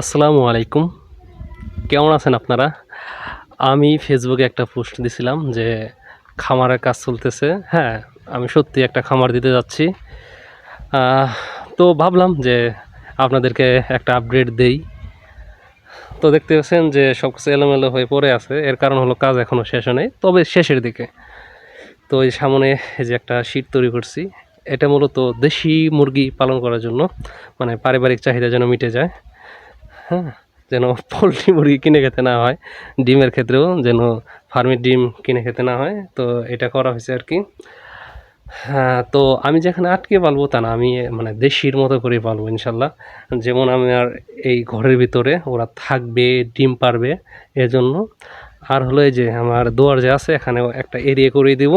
আসসালামু আলাইকুম। কেমন আছেন আপনারা? আমি ফেসবুকে একটা পোস্ট দিছিলাম যে খামারের কাজ চলতেছে। হ্যাঁ আমি সত্যি একটা খামার দিতে যাচ্ছি। তো ভাবলাম যে আপনাদেরকে একটা আপডেট দেই। তো দেখতে পাচ্ছেন যে সব কিছু এলোমেলো হয়ে পড়ে আছে। এর কারণ হলো কাজ এখনও শেষ হয় তবে শেষের দিকে। তো এই সামনে এই যে একটা শীট তৈরি করছি, এটা মূলত দেশি মুরগি পালন করার জন্য মানে পারিবারিক চাহিদা যেন মিটে যায়। হ্যাঁ যেন পোলট্রি মুরগি কিনে খেতে না হয়, ডিমের ক্ষেত্রেও যেন ফার্মের ডিম কিনে খেতে না হয়, তো এটা করা হয়েছে আর কি। হ্যাঁ তো আমি যেখানে আটকে পালবো তা না, আমি মানে দেশির মতো করে পালবো ইনশাল্লাহ। যেমন আমি আর এই ঘরের ভিতরে ওরা থাকবে, ডিম পারবে, এজন্য। আর হলো এই যে আমার দোয়ার যে আছে এখানে একটা এরিয়া করে দিব,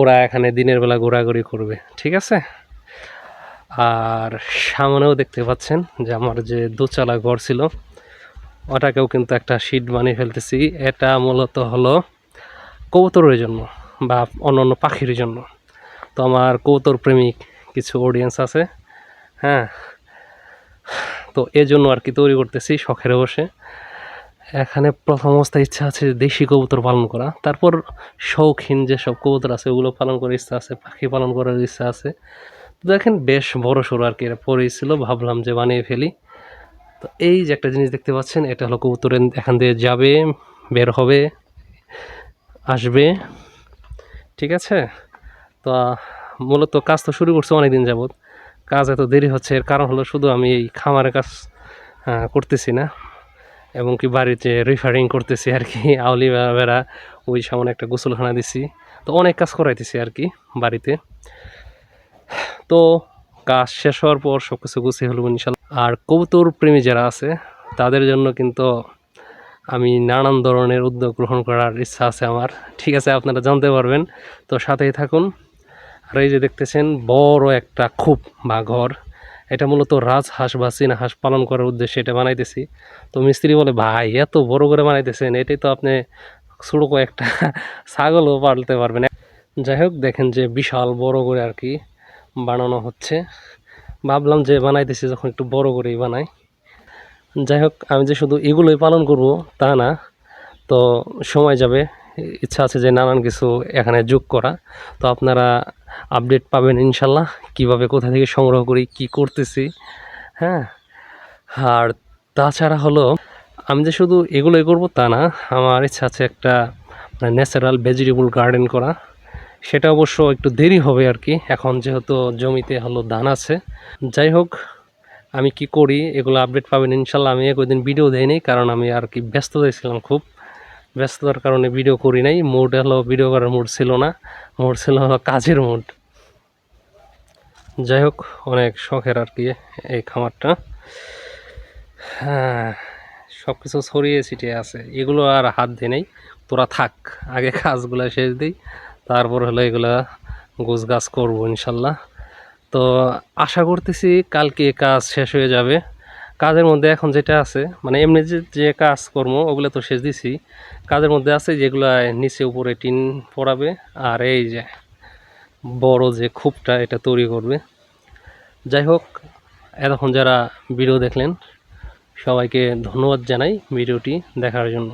ওরা এখানে দিনের বেলা ঘোরাঘুরি করবে, ঠিক আছে? আর সামনেও দেখতে পাচ্ছেন যে আমার যে দোচালা ঘর ছিল, ওটাকেও কিন্তু একটা শীট বানিয়ে ফেলতেছি। এটা মূলত হলো কবুতরের জন্য বা অন্য অন্য পাখির জন্য। তো আমার কবুতর প্রেমিক কিছু অডিয়েন্স আছে হ্যাঁ? তো এই জন্য আর কি তৈরি করতেছি শখের বসে এখানে প্রথম অবস্থায় ইচ্ছা আছে দেশি কবুতর পালন করা। তারপর শৌখিন যেসব কবুতর আছে, ওগুলো পালন করার ইচ্ছা আছে, পাখি পালন করার ইচ্ছা আছে। দেখেন বেশ বড় সড়ো আর কি, এটা পড়েছিল ভাবলাম যে বানিয়ে ফেলি। তো এই যে একটা জিনিস দেখতে পাচ্ছেন, এটা হলো কবুতর এখান দিয়ে যাবে, বের হবে, আসবে, ঠিক আছে? তো, মূলত কাজ তো শুরু করছে অনেক দিন যাবৎ। কাজ এত দেরি হচ্ছে, এর কারণ হলো শুধু আমি এই খামারের কাজ করতেছি না, এবং কি বাড়িতে রিফারিং করতেছি আর কি, আউলি বেড়া ওই সামনে একটা গোসলখানা দিছি। তো অনেক কাজ করাইতেছি আর কি বাড়িতে। তো কাজ শেষ হওয়ার পর সব কিছু গুছিয়ে হলো ইনশাল্লাহ। আর কবুতর প্রেমী যারা আছে, তাদের জন্য কিন্তু আমি নানান ধরনের উদ্যোগ গ্রহণ করার ইচ্ছা আছে আমার। ঠিক আছে, আপনারা জানতে পারবেন। তো সাথেই থাকুন। আর এই যে দেখতেছেন, বড় একটা খুব বা ঘর এটা মূলত রাজহাঁস বা চীনা হাঁস পালন করার উদ্দেশ্যে এটা বানাইতেছি। তো মিস্ত্রি বলে, ভাই, এত বড় করে বানাইতেছেন, এটাই তো আপনি ছোটো একটা ছাগলও পালতে পারবেন। যাই হোক, দেখেন যে বিশাল বড় করে আর কি বানানো হচ্ছে। ভাবলাম যে বানাইতেছি যখন একটু বড় করেই বানাই। যাই হোক আমি যে শুধু এগুলোই পালন করব, তা না। তো সময় যাবে, ইচ্ছা আছে যে নানান কিছু এখানে যোগ করা। তো আপনারা আপডেট পাবেন ইনশাল্লাহ, কীভাবে কোথা থেকে সংগ্রহ করি, কি করতেছি হ্যাঁ? আর তাছাড়া হলো, আমি যে শুধু এগুলোই করব, তা না। আমার ইচ্ছা আছে একটা ন্যাচারাল ভেজিটেবল গার্ডেন করা। সেটা অবশ্য একটু দেরি হবে আর কি। এখন যেহেতু জমিতে হলো ধান আছে। যাই হোক, আমি কি করি, এগুলো আপডেট পাবেন ইনশাল্লাহ আমি একদিন ভিডিও দেয়নি কারণ আমি আর কি ব্যস্ত ছিলাম খুব। ব্যস্ততার কারণে ভিডিও করি নাই। মুড হলো ভিডিও করার মুড ছিল না। মুড ছিল হলো কাজের মুড যাই হোক, অনেক শখের আর কি এই খামারটা। হ্যাঁ সব কিছু ছড়িয়ে ছিটিয়ে আছে। এগুলো আর হাত দিয়ে নেই। তোরা থাক, আগে কাজগুলো শেষ দিই। তারপর হলো এগুলা গোছ গাছ করব ইনশাল্লাহ। তো আশা করতেছি কালকে কাজ শেষ হয়ে যাবে। কাজের মধ্যে এখন যেটা আছে মানে এমনি যে যে কাজ কর্ম ওগুলো তো শেষ দিছি। কাজের মধ্যে আছে যেগুলো নিচে উপরে টিন পড়াবে আর এই যে বড় যে খুপটা এটা তৈরি করবে। যাই হোক, এতক্ষণ যারা ভিডিও দেখলেন, সবাইকে ধন্যবাদ জানাই ভিডিওটি দেখার জন্য।